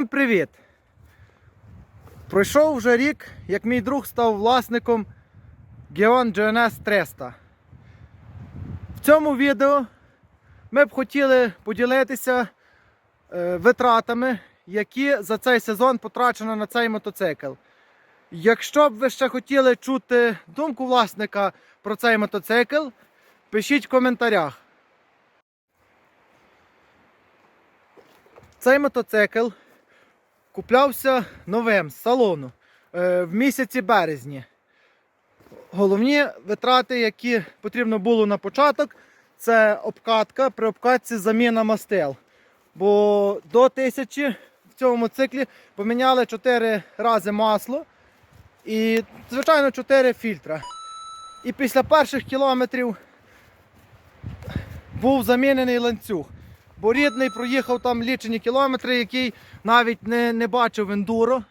Всім привіт! Пройшов вже рік, як мій друг став власником Geon GNS 300. В цьому відео ми б хотіли поділитися е, витратами, які за цей сезон потрачено на цей мотоцикл. Якщо б ви ще хотіли чути думку власника про цей мотоцикл, пишіть в коментарях. Цей мотоцикл куплявся новим з салону е, в місяці березні. Головні витрати, які потрібно було на початок, це обкатка, при обкатці заміна мастил. Бо до 1000 в цьому циклі поміняли 4 рази масло і, звичайно, 4 фільтра. І після перших кілометрів був замінений ланцюг. Бо рідний проїхав там лічені кілометри, який навіть не, не бачив ендуро.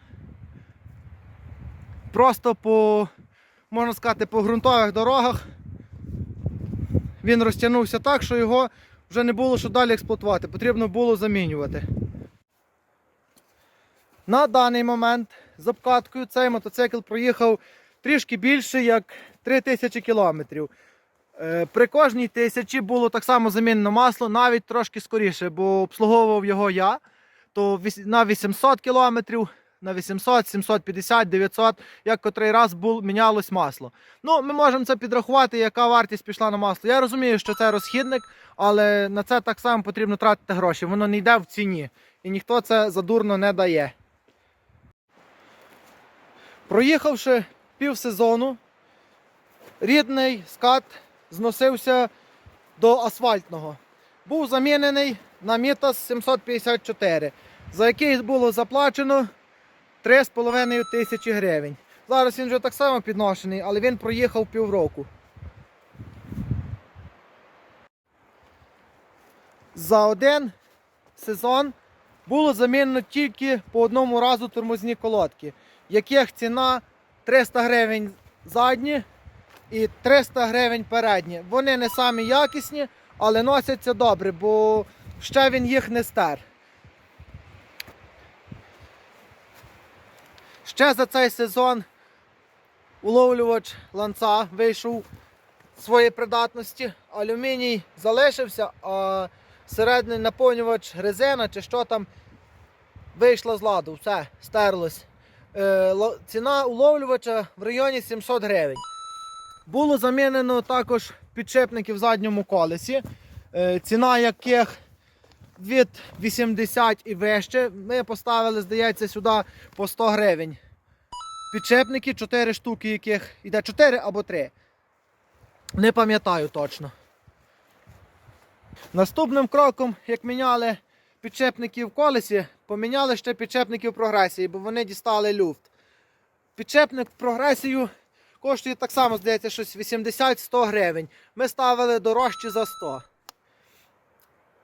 Просто по, можна сказати, по ґрунтових дорогах він розтягнувся так, що його вже не було що далі експлуатувати, потрібно було замінювати. На даний момент з обкаткою цей мотоцикл проїхав трішки більше, як 3000 кілометрів. Е, При кожній тисячі було так само замінено масло, навіть трошки скоріше, бо обслуговував його я. То на 800 кілометрів, на 800, 750, 900, як котрий раз бул, мінялось масло. Ну, ми можемо це підрахувати, яка вартість пішла на масло. Я розумію, що це розхідник, але на це так само потрібно тратити гроші. Воно не йде в ціні. І ніхто це задурно не дає. Проїхавши пів сезону, рідний скат зносився до асфальтного. Був замінений на Мітас 754, за який було заплачено 3,5 тисячі гривень. Зараз він вже так само підношений, але він проїхав півроку. За один сезон було замінено тільки по одному разу тормозні колодки, яких ціна 300 гривень задні і 300 гривень передні. Вони не самі якісні, але носяться добре, бо ще він їх не стер. Ще за цей сезон уловлювач ланца вийшов своєї придатності. Алюміній залишився, а середній наповнювач резина чи що там вийшло з ладу, все, стерлось. Е, ціна уловлювача в районі 700 гривень. Було замінено також підшипники в задньому колесі, е, ціна яких від 80 і вище. Ми поставили, здається, сюди по 100 гривень. Підшипники, 4 штуки, яких іде 4 або 3. Не пам'ятаю точно. Наступним кроком, як міняли підшипники в колесі, поміняли ще підшипники в прогресії, бо вони дістали люфт. Підшипник в прогресію коштує так само, здається, щось 80-100 гривень. Ми ставили дорожче за 100.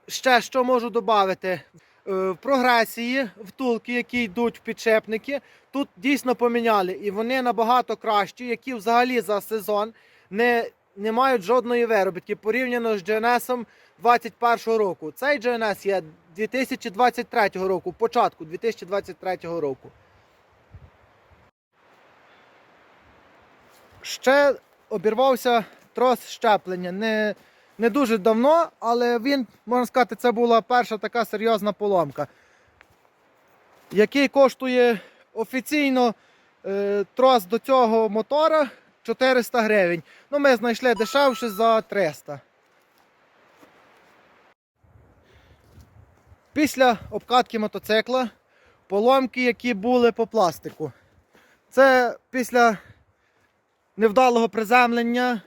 Ще що можу додати? В прогресії втулки, які йдуть в підшипники, тут дійсно поміняли. І вони набагато кращі, які взагалі за сезон не, не мають жодної виробітки порівняно з GNS 21 року. Цей GNS є 2023 року, початку 2023 року. Ще обірвався трос щеплення. Не, не дуже давно, але він, можна сказати, це була перша така серйозна поломка, який коштує офіційно е, трос до цього мотора 400 гривень. Ну, ми знайшли дешевше за 300. Після обкатки мотоцикла поломки, які були по пластику. Це після невдалого приземлення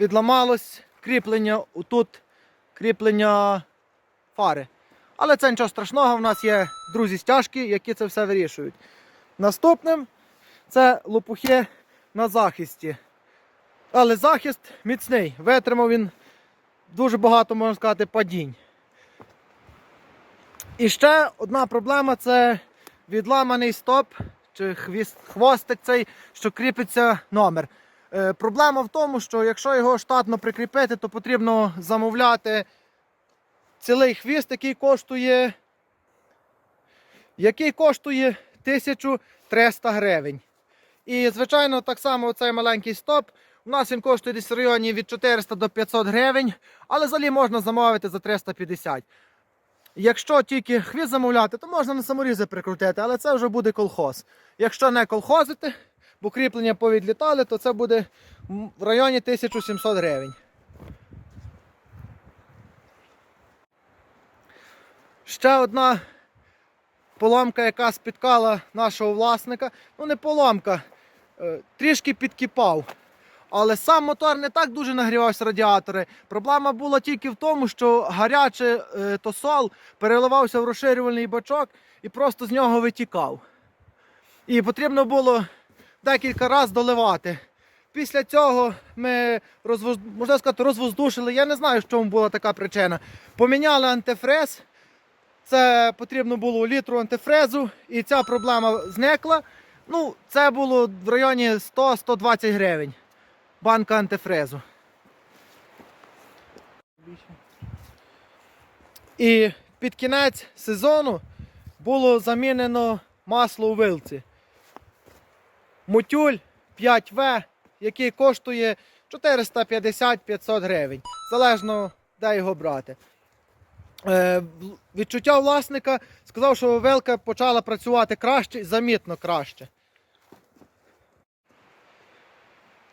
відламалось кріплення, отут кріплення фари. Але це нічого страшного, в нас є друзі стяжки, які це все вирішують. Наступним це лопухи на захисті. Але захист міцний. Витримав він дуже багато, можна сказати, падінь. І ще одна проблема це відламаний стоп чи хвіст, хвостик цей, що кріпиться номер. Е, проблема в тому, що якщо його штатно прикріпити, то потрібно замовляти цілий хвіст, який коштує який коштує 1300 гривень. І, звичайно, так само цей маленький стоп. У нас він коштує десь в районі від 400 до 500 гривень, але взагалі можна замовити за 350. Якщо тільки хвіст замовляти, то можна на саморізи прикрутити, але це вже буде колхоз. Якщо не колхозити, бо кріплення повідлітали, то це буде в районі 1700 гривень. Ще одна поломка, яка спіткала нашого власника. Ну, не поломка, е, трішки підкипав. Але сам мотор не так дуже нагрівався радіатори. Проблема була тільки в тому, що гарячий е, тосол переливався в розширювальний бачок і просто з нього витікав. І потрібно було декілька разів доливати. Після цього ми розвоз... можна сказати, розвоздушили. Я не знаю, в чому була така причина. Поміняли антифрез. Це потрібно було літру антифрезу, і ця проблема зникла. Ну, це було в районі 100-120 гривень. Банка антифрезу. І під кінець сезону було замінено масло у вилці. Мутюль 5В, який коштує 450-500 гривень. Залежно, де його брати. Е, відчуття власника сказав, що вилка почала працювати краще, замітно краще.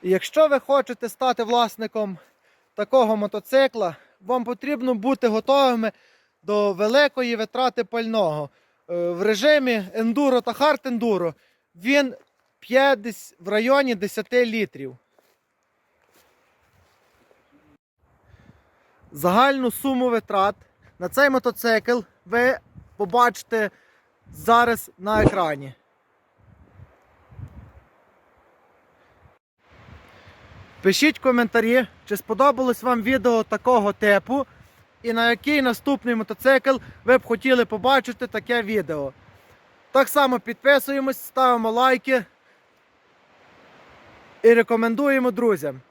І якщо ви хочете стати власником такого мотоцикла, вам потрібно бути готовими до великої витрати пального. Е, В режимі ендуро та хард ендуро він п'є десь в районі 10 літрів. Загальну суму витрат на цей мотоцикл ви побачите зараз на екрані. Пишіть коментарі, чи сподобалось вам відео такого типу, і на який наступний мотоцикл ви б хотіли побачити таке відео. Так само підписуємось, ставимо лайки і рекомендуємо друзям.